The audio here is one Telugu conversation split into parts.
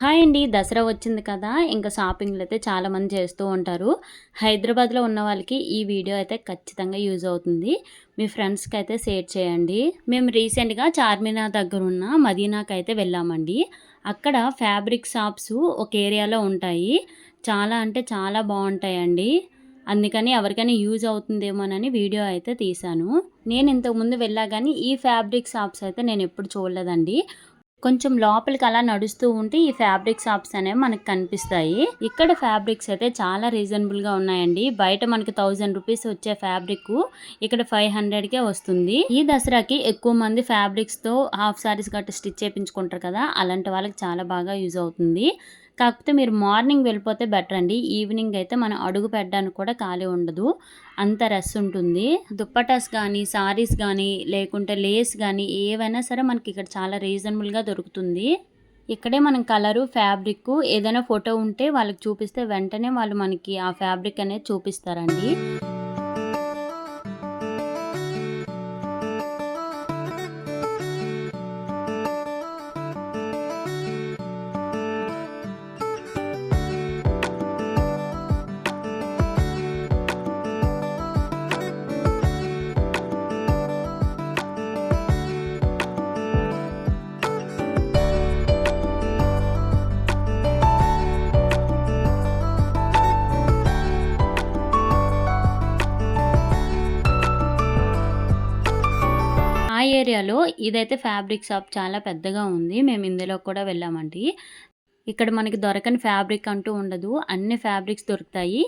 హాయ్ అండి. దసరా వచ్చింది కదా. ఇంకా షాపింగ్లు అయితే చాలామంది చేస్తూ ఉంటారు. హైదరాబాద్లో ఉన్న వాళ్ళకి ఈ వీడియో అయితే ఖచ్చితంగా యూజ్ అవుతుంది. మీ ఫ్రెండ్స్కి అయితే షేర్ చేయండి. మేము రీసెంట్గా చార్మినార్ దగ్గర ఉన్న మదీనాకి అయితే వెళ్ళామండి. అక్కడ ఫ్యాబ్రిక్ షాప్స్ ఒక ఏరియాలో ఉంటాయి. చాలా అంటే చాలా బాగుంటాయండి. అందుకని ఎవరికైనా యూజ్ అవుతుందేమోనని వీడియో అయితే తీశాను. నేను ఇంతకుముందు వెళ్ళా కానీ ఈ ఫ్యాబ్రిక్ షాప్స్ అయితే నేను ఎప్పుడు చూడలేదండి. కొంచెం లోపలికి అలా నడుస్తూ ఉంటే ఈ ఫ్యాబ్రిక్ షాప్స్ అనేవి మనకు కనిపిస్తాయి. ఇక్కడ ఫ్యాబ్రిక్స్ అయితే చాలా రీజనబుల్గా ఉన్నాయండి. బయట మనకి థౌజండ్ రూపీస్ వచ్చే ఫ్యాబ్రిక్ ఇక్కడ ఫైవ్ హండ్రెడ్కే వస్తుంది. ఈ దసరాకి ఎక్కువ మంది ఫ్యాబ్రిక్స్తో హాఫ్ సారీస్ గట్రా స్టిచ్ చేయించుకుంటారు కదా అలాంటి వాళ్ళకి చాలా బాగా యూజ్ అవుతుంది. కాకపోతే మీరు మార్నింగ్ వెళ్ళిపోతే బెటర్ అండి. ఈవినింగ్ అయితే మనం అడుగు పెట్టడానికి కూడా ఖాళీ ఉండదు. అంత రష్ ఉంటుంది. దుప్పటాస్ కానీ సారీస్ కానీ లేకుంటే లేస్ కానీ ఏవైనా సరే మనకి ఇక్కడ చాలా రీజనబుల్గా దొరుకుతుంది. ఇక్కడే మనం కలరు ఫ్యాబ్రిక్ ఏదైనా ఫోటో ఉంటే వాళ్ళకి చూపిస్తే వెంటనే వాళ్ళు మనకి ఆ ఫ్యాబ్రిక్ అనేది చూపిస్తారండి. ఏరియాలో ఇదైతే ఫ్యాబ్రిక్ షాప్ చాలా పెద్దగా ఉంది. మేము ఇందులో కూడా వెళ్ళామండి. ఇక్కడ మనకి దొరకని ఫ్యాబ్రిక్ అంటూ ఉండదు. అన్ని ఫ్యాబ్రిక్స్ దొరుకుతాయి.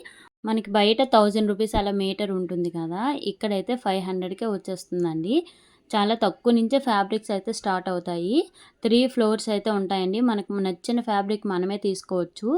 మనకి బయట థౌజండ్ రూపీస్ అలా మీటర్ ఉంటుంది కదా. ఇక్కడైతే ఫైవ్ హండ్రెడ్కే వచ్చేస్తుందండి. చాలా తక్కువ నుంచే ఫ్యాబ్రిక్స్ అయితే స్టార్ట్ అవుతాయి. త్రీ ఫ్లోర్స్ అయితే ఉంటాయండి. మనకు నచ్చిన ఫ్యాబ్రిక్ మనమే తీసుకోవచ్చు.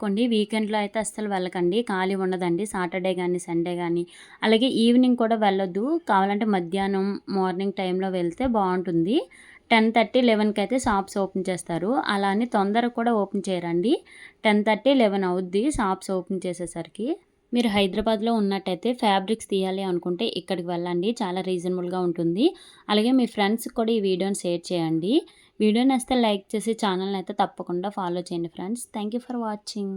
పెట్టుకోండి. వీకెండ్లో అయితే అస్సలు వెళ్ళకండి. ఖాళీ ఉండదండి. సాటర్డే కానీ సండే కానీ అలాగే ఈవినింగ్ కూడా వెళ్ళొద్దు. కావాలంటే మధ్యాహ్నం మార్నింగ్ టైంలో వెళ్తే బాగుంటుంది. టెన్ థర్టీ లెవెన్కి అయితే షాప్స్ ఓపెన్ చేస్తారు. అలా అని తొందరగా కూడా ఓపెన్ చేయరండి. టెన్ థర్టీ లెవెన్ అవుద్ది షాప్స్ ఓపెన్ చేసేసరికి. మీరు హైదరాబాద్లో ఉన్నట్టయితే ఫ్యాబ్రిక్స్ తీయాలి అనుకుంటే ఇక్కడికి వెళ్ళండి. చాలా రీజనబుల్గా ఉంటుంది. అలాగే మీ ఫ్రెండ్స్కి కూడా ఈ వీడియోని షేర్ చేయండి. వీడియో నచ్చితే లైక్ చేసి ఛానల్ని అయితే తప్పకుండా ఫాలో చేయండి friends. Thank you for watching.